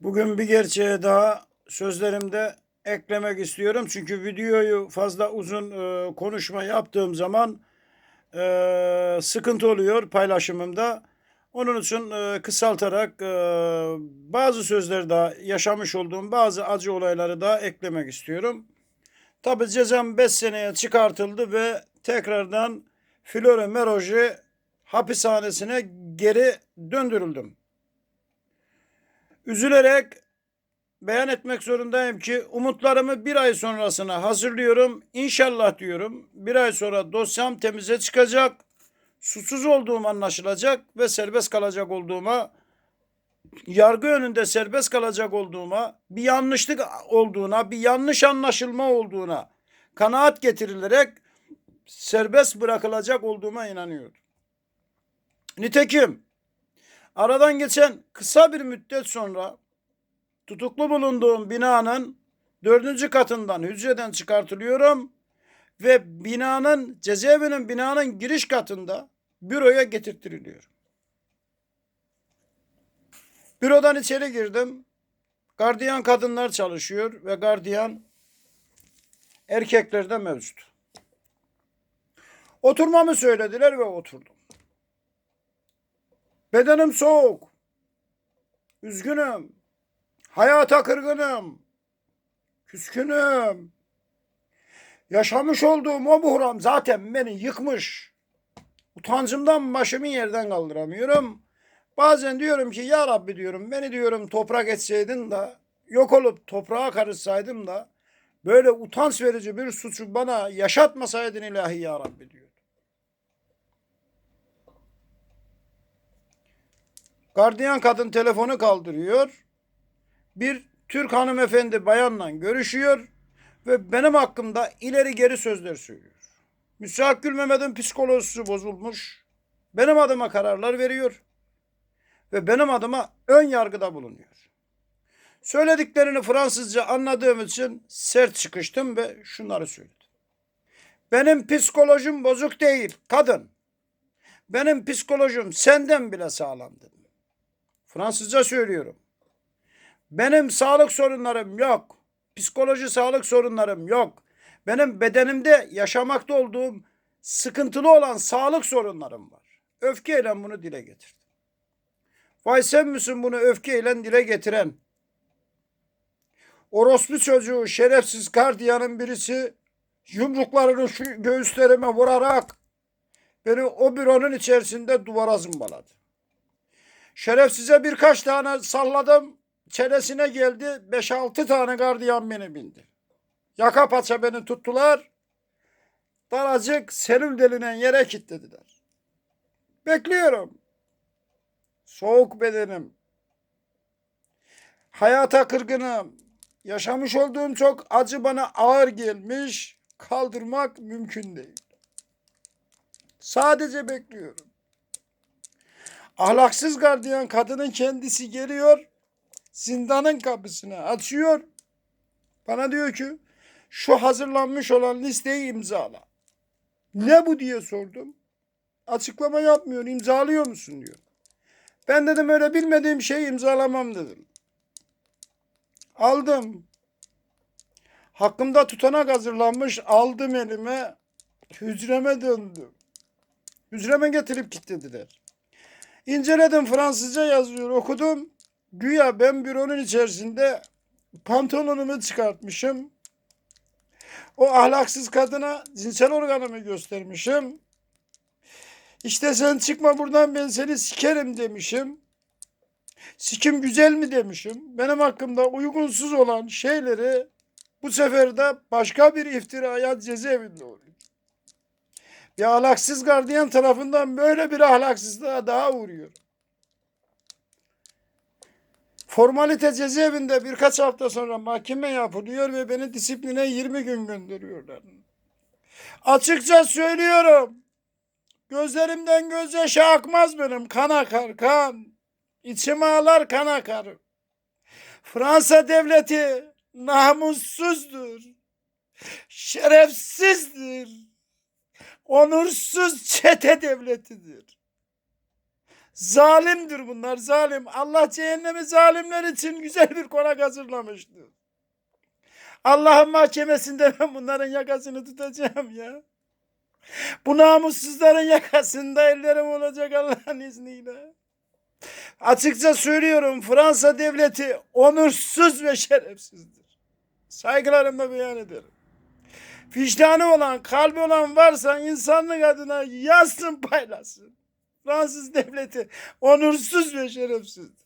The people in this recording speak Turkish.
Bugün bir gerçeğe daha sözlerimde eklemek istiyorum. Çünkü videoyu fazla uzun e, konuşma yaptığım zaman e, sıkıntı oluyor paylaşımımda. Onun için e, kısaltarak e, bazı sözleri daha yaşamış olduğum bazı acı olayları daha eklemek istiyorum. Tabi cezam 5 seneye çıkartıldı ve tekrardan Flore Meroji hapishanesine geri döndürüldüm. Üzülerek beyan etmek zorundayım ki umutlarımı bir ay sonrasına hazırlıyorum. İnşallah diyorum bir ay sonra dosyam temize çıkacak. Suçsuz olduğum anlaşılacak ve serbest kalacak olduğuma yargı önünde serbest kalacak olduğuma, bir yanlışlık olduğuna, bir yanlış anlaşılma olduğuna kanaat getirilerek serbest bırakılacak olduğuma inanıyorum. Nitekim aradan geçen kısa bir müddet sonra tutuklu bulunduğum binanın dördüncü katından hücreden çıkartılıyorum ve binanın cezaevinin binanın giriş katında büroya getirttiriliyorum. Bürodan içeri girdim. Gardiyan kadınlar çalışıyor ve gardiyan erkekler de mevcut. Oturmamı söylediler ve oturdum. Bedenim soğuk. Üzgünüm. Hayata kırgınım. Küskünüm. Yaşamış olduğum o buhran zaten beni yıkmış. Utancımdan başımı yerden kaldıramıyorum. Bazen diyorum ki ya Rabbi diyorum beni diyorum toprak etseydin de yok olup toprağa karışsaydım da böyle utanç verici bir suçu bana yaşatmasaydın ilahi ya Rabbi diyor. Gardiyan kadın telefonu kaldırıyor. Bir Türk hanımefendi bayanla görüşüyor ve benim hakkımda ileri geri sözler söylüyor. Müsaakül Mehmet'in psikolojisi bozulmuş. Benim adıma kararlar veriyor ve benim adıma ön yargıda bulunuyor. Söylediklerini Fransızca anladığım için sert çıkıştım ve şunları söyledim. Benim psikolojim bozuk değil kadın. Benim psikolojim senden bile sağlam dedim. Fransızca söylüyorum. Benim sağlık sorunlarım yok. Psikoloji sağlık sorunlarım yok. Benim bedenimde yaşamakta olduğum sıkıntılı olan sağlık sorunlarım var. Öfkeyle bunu dile getirdim. Vay sen misin bunu öfkeyle dile getiren? Orospu çocuğu şerefsiz gardiyanın birisi yumruklarını şu göğüslerime vurarak beni o büronun içerisinde duvara zımbaladı. Şerefsize birkaç tane salladım. Çenesine geldi. 5-6 tane gardiyan beni bindi. Yaka paça beni tuttular. Daracık selül denilen yere kilitlediler. Bekliyorum. Soğuk bedenim. Hayata kırgınım. Yaşamış olduğum çok acı bana ağır gelmiş. Kaldırmak mümkün değil. Sadece bekliyorum. Ahlaksız gardiyan kadının kendisi geliyor. Zindanın kapısını açıyor. Bana diyor ki şu hazırlanmış olan listeyi imzala. Ne bu diye sordum. Açıklama yapmıyor. imzalıyor musun diyor. Ben dedim öyle bilmediğim şeyi imzalamam dedim. Aldım. Hakkımda tutanak hazırlanmış aldım elime. Hücreme döndüm. Hücreme getirip kilitlediler. İnceledim Fransızca yazıyor okudum. Güya ben büronun içerisinde pantolonumu çıkartmışım. O ahlaksız kadına cinsel organımı göstermişim. İşte sen çıkma buradan ben seni sikerim demişim. Sikim güzel mi demişim. Benim hakkımda uygunsuz olan şeyleri bu sefer de başka bir iftiraya cezaevinde oluyor. Bir ahlaksız gardiyan tarafından böyle bir ahlaksızlığa daha uğruyor. Formalite cezaevinde birkaç hafta sonra mahkeme yapılıyor ve beni disipline 20 gün gönderiyorlar. Açıkça söylüyorum. Gözlerimden gözyaşı akmaz benim. Kan akar kan. İçim ağlar kan akar. Fransa devleti namussuzdur. Şerefsizdir. Onursuz çete devletidir. Zalimdir bunlar zalim. Allah cehennemi zalimler için güzel bir konak hazırlamıştır. Allah'ın mahkemesinde ben bunların yakasını tutacağım ya. Bu namussuzların yakasında ellerim olacak Allah'ın izniyle. Açıkça söylüyorum Fransa devleti onursuz ve şerefsizdir. Saygılarımla beyan ederim. Vicdanı olan, kalbi olan varsa insanlık adına yazsın paylaşsın. Fransız devleti onursuz ve şerefsizdir.